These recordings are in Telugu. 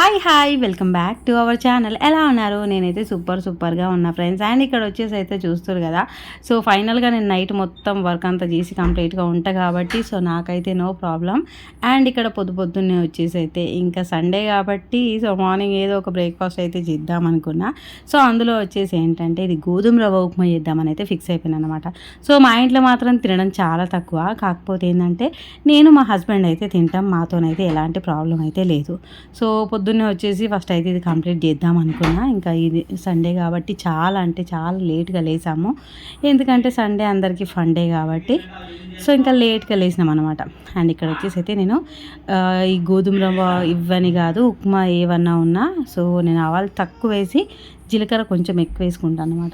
Hi hi welcome back to our channel ఎలా ఉన్నారు? నేనైతే సూపర్ సూపర్గా ఉన్నా ఫ్రెండ్స్ అండ్ ఇక్కడ వచ్చేసి అయితే చూస్తారు కదా. సో ఫైనల్గా నేను నైట్ మొత్తం వర్క్ అంతా చేసి కంప్లీట్గా ఉంటా కాబట్టి సో నాకైతే నో ప్రాబ్లం అండ్ ఇక్కడ పొద్దు పొద్దున్నే వచ్చేసి అయితే ఇంకా సండే కాబట్టి సో మార్నింగ్ ఏదో ఒక బ్రేక్ఫాస్ట్ అయితే చేద్దాం అనుకున్నా. సో అందులో వచ్చేసి ఏంటంటే ఇది గోధుమ రవ్వ ఉప్మా చేద్దామని అయితే ఫిక్స్ అయిపోయాను అనమాట సో మా ఇంట్లో మాత్రం తినడం చాలా తక్కువ. కాకపోతే ఏంటంటే నేను మా హస్బెండ్ అయితే తింటాం. మాతోనైతే ఎలాంటి ప్రాబ్లం అయితే లేదు. సో పొద్దు పొద్దున్నే వచ్చేసి ఫస్ట్ అయితే ఇది కంప్లీట్ చేద్దాం అనుకున్నా. ఇంకా ఇది సండే కాబట్టి చాలా అంటే చాలా లేట్గా లేసాము. ఎందుకంటే సండే అందరికీ ఫండే కాబట్టి. సో ఇంకా లేట్గా లేసినాం అనమాట అండ్ ఇక్కడ వచ్చేసి అయితే నేను ఈ గోధుమ రవ్వ ఇవ్వని కాదు ఉప్మా ఏవన్నా ఉన్నా. సో నేను ఆవాలు తక్కువ వేసి జీలకర్ర కొంచెం ఎక్కువ వేసుకుంటాను అనమాట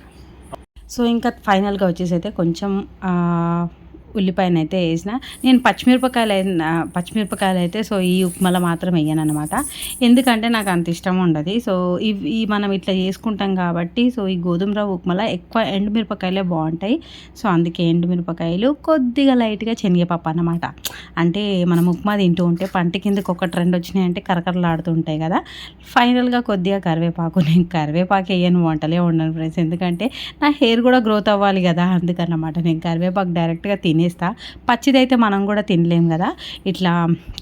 సో ఇంకా ఫైనల్గా వచ్చేసి అయితే కొంచెం ఉల్లిపాయనైతే ఉల్లిపాయను అయితే వేసిన. నేను పచ్చిమిరపకాయలు పచ్చిమిరపకాయలు అయితే సో ఈ ఉప్మాలో మాత్రం వేయను అనమాట ఎందుకంటే నాకు అంత ఇష్టం ఉండదు. సో ఇవి మనం ఇట్లా చేసుకుంటాం కాబట్టి సో ఈ గోధుమ రవ్వ ఉప్మాలో ఎక్కువ ఎండుమిరపకాయలే బాగుంటాయి. సో అందుకే ఎండుమిరపకాయలు కొద్దిగా లైట్గా శనగపప్పు అనమాట అంటే మనం ఉప్మా తింటూ ఉంటే పంట కిందకి ఒకటి రెండు వచ్చినాయంటే కరకరలాడుతుంటాయి కదా. ఫైనల్గా కొద్దిగా కరివేపాకు. నేను కరివేపాకు వేయను వంటలే ఉండను ఫ్రెండ్స్ ఎందుకంటే నా హెయిర్ కూడా గ్రోత్ అవ్వాలి కదా అందుకన్నమాట. నేను కరివేపాకు డైరెక్ట్గా తినేస్తా పచ్చిదైతే మనం కూడా తినలేం కదా. ఇట్లా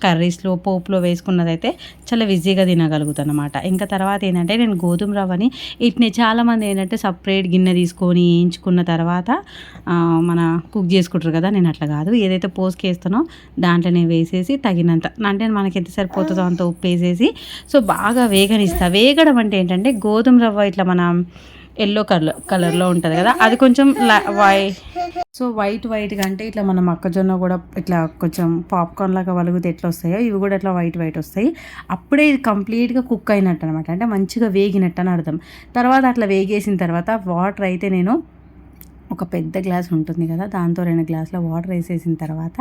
కర్రీస్లో పోపులో వేసుకున్నదైతే చాలా ఈజీగా తినగలుగుతాను అనమాట ఇంకా తర్వాత ఏంటంటే నేను గోధుమ రవ్వని ఇట్నే చాలామంది ఏంటంటే సపరేట్ గిన్నె తీసుకొని వేయించుకున్న తర్వాత మన కుక్ చేసుకుంటారు కదా నేను అట్లా కాదు. ఏదైతే పోసుకేస్తానో దాంట్లోనే వేసేసి తగినంత అంటే మనకి ఎంత సరిపోతుందో అంత ఉప్పు వేసేసి సో బాగా వేగనిస్తా. వేగడం అంటే ఏంటంటే గోధుమ రవ్వ ఇట్లా మన ఎల్లో కలర్ కలర్లో ఉంటుంది కదా. అది కొంచెం లా- వై సో వైట్ వైట్గా అంటే ఇట్లా మన మొక్కజొన్న కూడా ఇట్లా కొంచెం పాప్కార్న్ లాగా వలుగుతే ఎట్లా వస్తాయో ఇవి కూడా ఇట్లా వైట్ వైట్ వస్తాయి. అప్పుడే ఇది కంప్లీట్గా కుక్ అయినట్టు అనమాట అంటే మంచిగా వేగినట్టు అని అర్థం. తర్వాత అట్లా వేగేసిన తర్వాత వాటర్ అయితే నేను ఒక పెద్ద గ్లాస్ ఉంటుంది కదా దాంతో రెండు గ్లాసుల వాటర్ వేసేసిన తర్వాత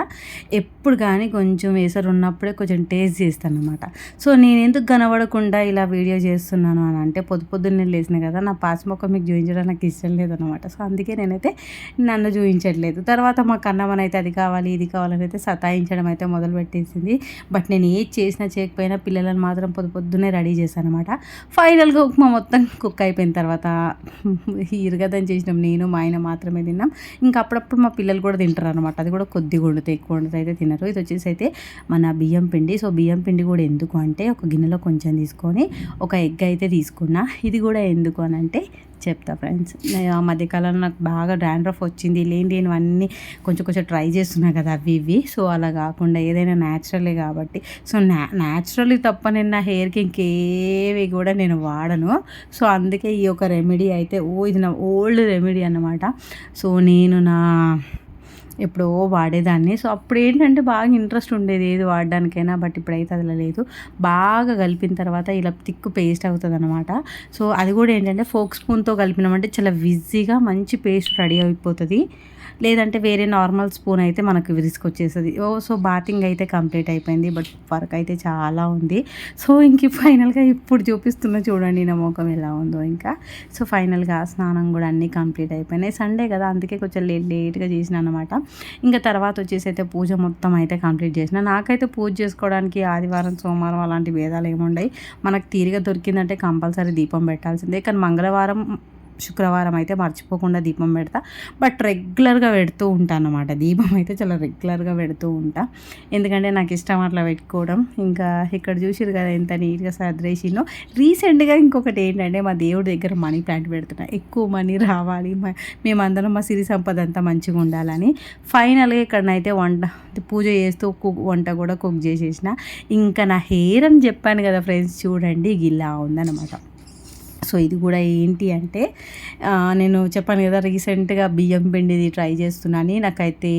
ఎప్పుడు కానీ కొంచెం వేసరు ఉన్నప్పుడే కొంచెం టేస్ట్ చేస్తాను అనమాట సో నేను ఎందుకు కనబడకుండా ఇలా వీడియో చేస్తున్నాను అని అంటే పొద్దు పొద్దున్నే లేసిన కదా నా పాస్ మొక్క మీకు చూపించడం నాకు ఇష్టం లేదనమాట సో అందుకే నేనైతే నన్ను చూపించట్లేదు. తర్వాత మా కన్నమ్మని అయితే అది కావాలి ఇది కావాలని అయితే సతాయించడం అయితే మొదలు పెట్టేసింది. బట్ నేను ఏది చేసినా చేయకపోయినా పిల్లలను మాత్రం పొద్దు పొద్దున్నే రెడీ చేశాను అనమాట ఫైనల్గా ఉప్మా మొత్తం కుక్ అయిపోయిన తర్వాత ఇరగదని చేసినాం నేను మా ఆయన మాత్రం మాత్రమే తిన్నాం. ఇంకా అప్పుడప్పుడు మా పిల్లలు కూడా తింటారు అనమాట అది కూడా కొద్దిగా వండితే ఎక్కువ వండితే అయితే తినరు. ఇది వచ్చేసి అయితే మన బియ్యం పిండి. సో బియ్యం పిండి కూడా ఎందుకు అంటే ఒక గిన్నెలో కొంచెం తీసుకొని ఒక ఎగ్ అయితే తీసుకున్నా. ఇది కూడా ఎందుకు అని అంటే చెప్తా ఫ్రెండ్స్ ఆ మధ్యకాలంలో నాకు బాగా డాండ్రఫ్ వచ్చింది లేని అన్నీ కొంచెం కొంచెం ట్రై చేస్తున్నా కదా అవి ఇవి. సో అలా కాకుండా ఏదైనా న్యాచురలే కాబట్టి సో నా న్యాచురల్లీ తప్ప నేను నా హెయిర్కి ఇంకేవి కూడా నేను వాడను. సో అందుకే ఈ యొక్క రెమెడీ అయితే ఓ ఇది నా ఓల్డ్ రెమెడీ అనమాట సో నేను నా ఎప్పుడో వాడేదాన్ని. సో అప్పుడు ఏంటంటే బాగా ఇంట్రెస్ట్ ఉండేది ఏది వాడడానికైనా బట్ ఇప్పుడైతే అదిలా లేదు. బాగా కలిపిన తర్వాత ఇలా తిక్కు పేస్ట్ అవుతుంది అనమాట సో అది కూడా ఏంటంటే ఫోక్ స్పూన్తో కలిపినామంటే చాలా విజీగా మంచి పేస్ట్ రెడీ అయిపోతుంది. లేదంటే వేరే నార్మల్ స్పూన్ అయితే మనకు విసుకొచ్చేస్తుంది ఓ సో బాతింగ్ అయితే కంప్లీట్ అయిపోయింది. బట్ వర్క్ అయితే చాలా ఉంది. సో ఇంక ఫైనల్గా ఇప్పుడు చూపిస్తున్న చూడండి నా ముఖం ఎలా ఉందో ఇంకా. సో ఫైనల్గా స్నానం కూడా అన్నీ కంప్లీట్ అయిపోయినాయి. సండే కదా అందుకే కొంచెం లేట్ లేట్గా చేసిన అనమాట ఇంకా తర్వాత వచ్చేసి అయితే పూజ మొత్తం అయితే కంప్లీట్ చేసిన. నాకైతే పూజ చేసుకోవడానికి ఆదివారం సోమవారం అలాంటి భేదాలు ఏముండయి. మనకు తీరిగా దొరికిందంటే కంపల్సరీ దీపం పెట్టాల్సిందే. కానీ మంగళవారం శుక్రవారం అయితే మర్చిపోకుండా దీపం పెడతా. బట్ రెగ్యులర్గా పెడుతూ ఉంటాను అనమాట దీపం అయితే చాలా రెగ్యులర్గా పెడుతూ ఉంటా. ఎందుకంటే నాకు ఇష్టం అట్లా పెట్టుకోవడం. ఇంకా ఇక్కడ చూసిరు కదా ఎంత నీట్గా సర్దేసినో రీసెంట్గా ఇంకొకటి ఏంటంటే మా దేవుడి దగ్గర మనీ ప్లాంట్ పెడుతున్నా. ఎక్కువ మనీ రావాలి. మేమందరం మా సిరి సంపద అంతా మంచిగా ఉండాలని. ఫైనల్గా ఇక్కడనైతే వంట పూజ చేస్తూ కుక్ వంట కూడా కుక్ చేసేసిన. ఇంకా నా హెయిర్ అని చెప్పాను కదా ఫ్రెండ్స్ చూడండి. ఇలా ఉందన్నమాట. సో ఇది కూడా ఏంటి అంటే నేను చెప్పాను కదా రీసెంట్గా బియ్యం పిండిది ట్రై చేస్తున్నాను. నాకైతే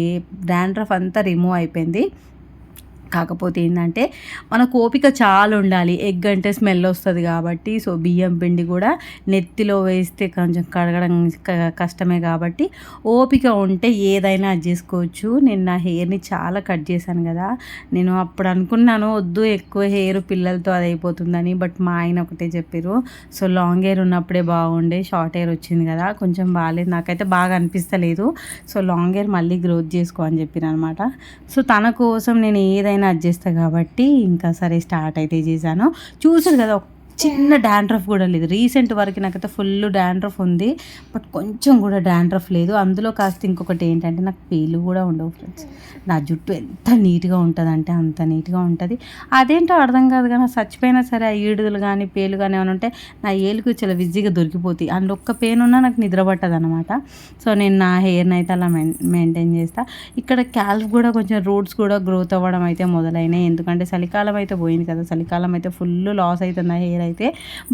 డాండ్రఫ్ అంతా రిమూవ్ అయిపోయింది. కాకపోతే ఏంటంటే మనకు ఓపిక చాలా ఉండాలి ఎగ్ అంటే స్మెల్ వస్తుంది కాబట్టి సో బియ్యం పిండి కూడా నెత్తిలో వేస్తే కొంచెం కడగడం క- కష్టమే కాబట్టి ఓపిక ఉంటే ఏదైనా అది చేసుకోవచ్చు. నేను నా హెయిర్ని చాలా కట్ చేశాను కదా. నేను అప్పుడు అనుకున్నాను వద్దు ఎక్కువ హెయిర్ పిల్లలతో అది అయిపోతుందని బట్ మా ఆయన ఒకటే చెప్పారు సో లాంగ్ హెయిర్ ఉన్నప్పుడే బాగుండే షార్ట్ హెయిర్ వచ్చింది కదా కొంచెం బాగాలేదు నాకైతే బాగా అనిపిస్తలేదు సో లాంగ్ హెయిర్ మళ్ళీ గ్రోత్ చేసుకో అని చెప్పిన అనమాట సో తన కోసం నేను ఏదైనా అడ్జస్ట్ చేస్తా కాబట్టి ఇంకా సరే స్టార్ట్ అయితే చేశాను. చూసారు కదా ఒక చిన్న డాండ్రఫ్ కూడా లేదు. రీసెంట్ వరకు నాకైతే ఫుల్ డాండ్రఫ్ ఉంది. బట్ కొంచెం కూడా డాండ్రఫ్ లేదు. అందులో కాస్త ఇంకొకటి ఏంటంటే నాకు పేలు కూడా ఉండవు ఫ్రెండ్స్. నా జుట్టు ఎంత నీట్గా ఉంటుంది అంటే అంత నీట్గా ఉంటుంది. అదేంటో అర్థం కాదు కానీ చచ్చిపోయినా సరే ఆ ఈడుదలు కానీ పేలు కానీ ఏమైనా ఉంటే నా ఏలుకు చాలా విజీగా దొరికిపోతాయి. అండ్ ఒక్క పెయిన్ ఉన్నా నాకు నిద్ర పట్టదు అనమాట సో నేను నా హెయిర్ని అయితే అలా మెయింటైన్ చేస్తా. ఇక్కడ క్యాల్ఫ్ కూడా కొంచెం రూట్స్ కూడా గ్రోత్ అవ్వడం అయితే మొదలైనాయి. ఎందుకంటే చలికాలం అయితే పోయింది కదా. చలికాలం అయితే ఫుల్ లాస్ అవుతుంది నా హెయిర్ అయితే.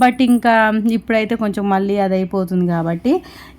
బట్ ఇంకా ఇప్పుడైతే కొంచెం మళ్ళీ అది అయిపోతుంది కాబట్టి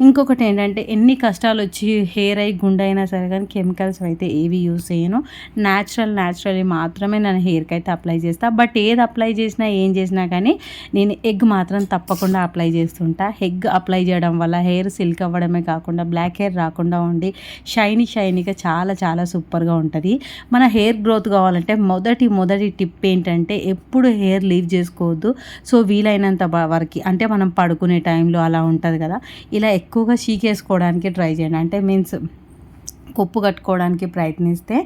ఇంకొకటి ఏంటంటే ఎన్ని కష్టాలు వచ్చి హెయిర్ అయి గుండె అయినా సరే కానీ కెమికల్స్ అయితే ఏవి యూస్ చేయను. న్యాచురల్ న్యాచురల్లీ మాత్రమే నేను హెయిర్కి అయితే అప్లై చేస్తాను బట్ ఏది అప్లై చేసినా ఏం చేసినా కానీ నేను ఎగ్ మాత్రం తప్పకుండా అప్లై చేస్తుంటా. ఎగ్ అప్లై చేయడం వల్ల హెయిర్ సిల్క్ అవ్వడమే కాకుండా బ్లాక్ హెయిర్ రాకుండా ఉండి షైనీ షైనీగా చాలా చాలా సూపర్గా ఉంటుంది. మన హెయిర్ గ్రోత్ కావాలంటే మొదటి మొదటి టిప్ ఏంటంటే ఎప్పుడు హెయిర్ లీవ్ చేసుకోవద్దు. సో వీలైనంత వరకు అంటే మనం పడుకునే టైంలో అలా ఉంటుంది కదా. ఇలా ఎక్కువగా షీకేసుకోవడానికి ట్రై చేయండి. అంటే మీన్స్ కొప్పు కట్టుకోవడానికి ప్రయత్నిస్తే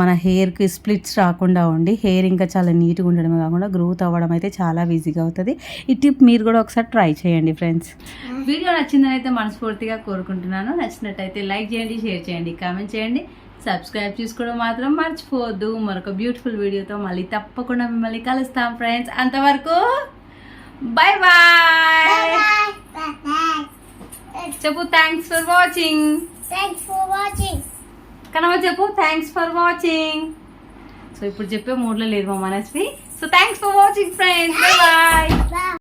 మన హెయిర్కి స్ప్లిట్స్ రాకుండా ఉండి హెయిర్ ఇంకా చాలా నీట్గా ఉండడమే కాకుండా గ్రోత్ అవ్వడం అయితే చాలా ఈజీగా అవుతుంది. ఈ టిప్ మీరు కూడా ఒకసారి ట్రై చేయండి ఫ్రెండ్స్. వీడియో నచ్చిందని అయితే మనస్ఫూర్తిగా కోరుకుంటున్నాను. నచ్చినట్టయితే లైక్ చేయండి షేర్ చేయండి కామెంట్ చేయండి. సబ్స్క్రైబ్ చేసుకోవడం మాత్రం మర్చిపోవద్దు. మరొక బ్యూటిఫుల్ వీడియోతో మళ్ళీ తప్పకుండా మిమ్మల్ని కలుస్తాం ఫ్రెండ్స్. అంతవరకు బాయ్. బాయ్ చెప్పు thanks for watching Thanks for watching. కనవ చెప్పు థ్యాంక్స్ ఫర్ వాచింగ్ సో ఇప్పుడు చెప్పే మూడ్లో లేదు మా Manasvi so thanks for watching friends bye.